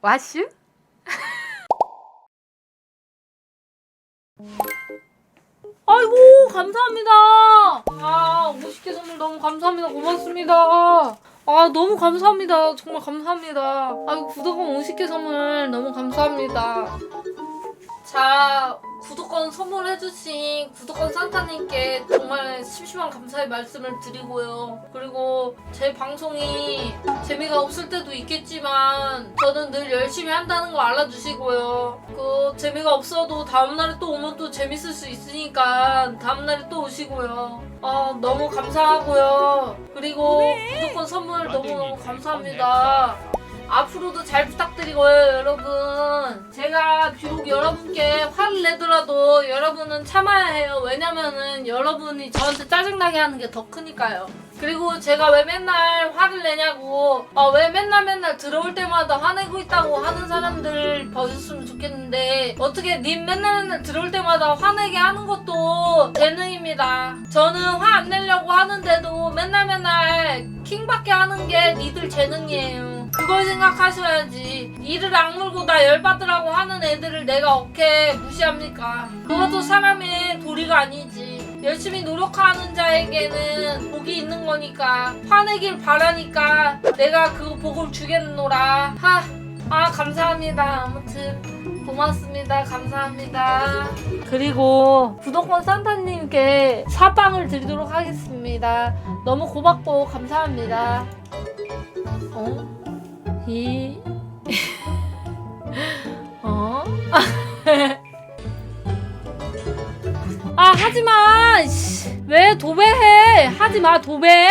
와슈? 아이고 감사합니다. 아 50개 선물 너무 감사합니다. 고맙습니다. 아 너무 감사합니다. 정말 감사합니다. 아이고 구독권 50개 선물 너무 감사합니다. 자 구독권 선물해주신 구독권 산타님께 정말 심심한 감사의 말씀을 드리고요. 그리고 제 방송이 재미가 없을 때도 있겠지만 저는 늘 열심히 한다는 거 알아주시고요. 그 재미가 없어도 다음날에 또 오면 또 재밌을 수 있으니까 다음날에 또 오시고요. 아 너무 감사하고요. 그리고 구독권 선물 너무너무 감사합니다. 앞으로도 잘 부탁드리고요, 여러분. 제가 비록 여러분께 화를 내더라도 여러분은 참아야 해요. 왜냐면은 여러분이 저한테 짜증나게 하는 게 더 크니까요. 그리고 제가 왜 맨날 화를 내냐고, 아, 왜 맨날 맨날 들어올 때마다 화내고 있다고 하는 사람들 봐줬으면 좋겠는데, 어떻게 님 맨날 맨날 들어올 때마다 화내게 하는 것도 재능입니다. 저는 화 안 내려고 하는데도 맨날 맨날 킹받게 하는 게 니들 재능이에요. 그걸 생각하셔야지. 이를 악물고 나 열받으라고 하는 애들을 내가 어떻게 무시합니까? 그것도 사람의 도리가 아니지. 열심히 노력하는 자에게는 복이 있는 거니까. 화내길 바라니까 내가 그 복을 주겠노라. 하, 아, 감사합니다. 아무튼. 고맙습니다. 감사합니다. 그리고 구독권 산타님께 사빵을 드리도록 하겠습니다. 너무 고맙고 감사합니다. 어? 이 하지마 씨. 왜 도배해 하지마 도배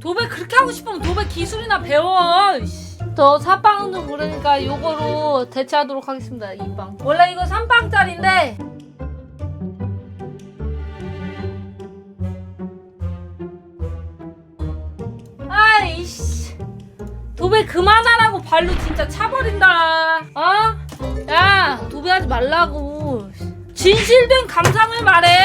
도배 그렇게 하고 싶으면 도배 기술이나 배워 씨. 저 사빵은 좀 모르니까 요거로 대체하도록 하겠습니다 이 빵 원래 이거 3빵짜리인데 아이씨 도배 그만하라고 발로 진짜 차버린다. 어? 야, 도배하지 말라고. 진실된 감상을 말해.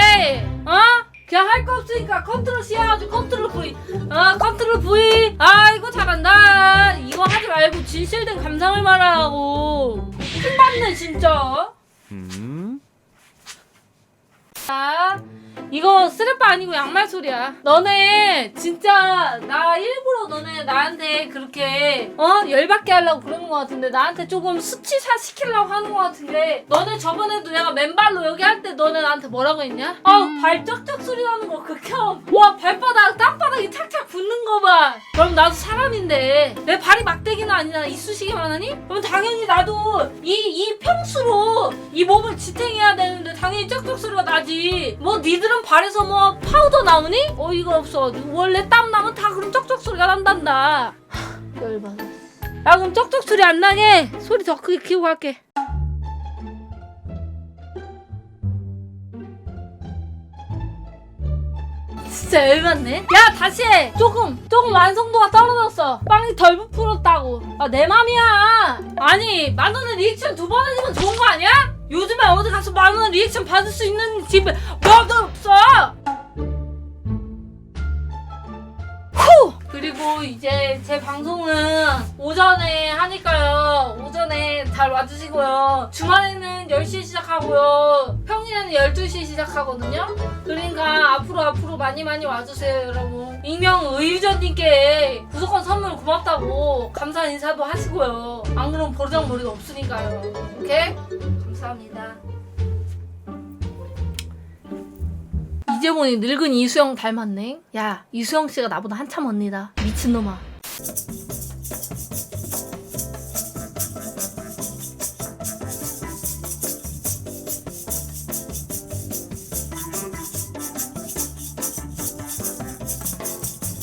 어? 그냥 할 거 없으니까 컨트롤 C 해가지고 컨트롤 V. 어, 컨트롤 V. 아이고, 잘한다. 이거 하지 말고 진실된 감상을 말하라고. 큰받네, 진짜. 음? 자, 이거 스레빠 아니고 양말 소리야. 너네 진짜 나 일부러 너네 나한테 그렇게 어 열받게 하려고 그러는 것 같은데 나한테 조금 수치사 시키려고 하는 것 같은데 너네 저번에도 내가 맨발로 여기 할 때 너네 나한테 뭐라고 했냐? 아우 발 쩍쩍 소리 나는 거 극혐. 와 발바닥 땅바닥이 착착 붙는 거 봐. 그럼 나도 사람인데 내 발이 막대기는 아니라 이쑤시개만 하니? 그럼 당연히 나도 이 이 평수로 이 몸을 지탱해야 되는데 당연히 쩍쩍 소리가 나지. 뭐 니들은 발에서 뭐 파우더 나오니? 어이가 없어. 원래 땀 나면 다 그럼 쩍쩍 소리가 난단다. 하, 열받아. 야 그럼 쩍쩍 소리 안 나게 소리 더 크게 키우고 갈게. 진짜 열받네. 야 다시 해. 조금 조금 완성도가 떨어졌어. 빵이 덜 부풀었다고. 아 내 맘이야. 아니 만 원에 리액션 두 번 해주면 좋은 거 아니야? 요즘에 어디 가서 만원 리액션 받을 수 있는 집에 뭐도 없어. 후! 그리고 이제 제 방송은 오전에 와주시고요. 주말에는 10시에 시작하고요. 평일에는 12시에 시작하거든요. 그러니까 앞으로 앞으로 많이 많이 와주세요, 여러분. 익명 의유전님께 구독권 선물 고맙다고 감사 인사도 하시고요. 안 그러면 버르장머리가 없으니까요. 오케이? 감사합니다. 이재mon이 늙은 이수영 닮았네. 야, 이수영 씨가 나보다 한참 언니다. 미친놈아.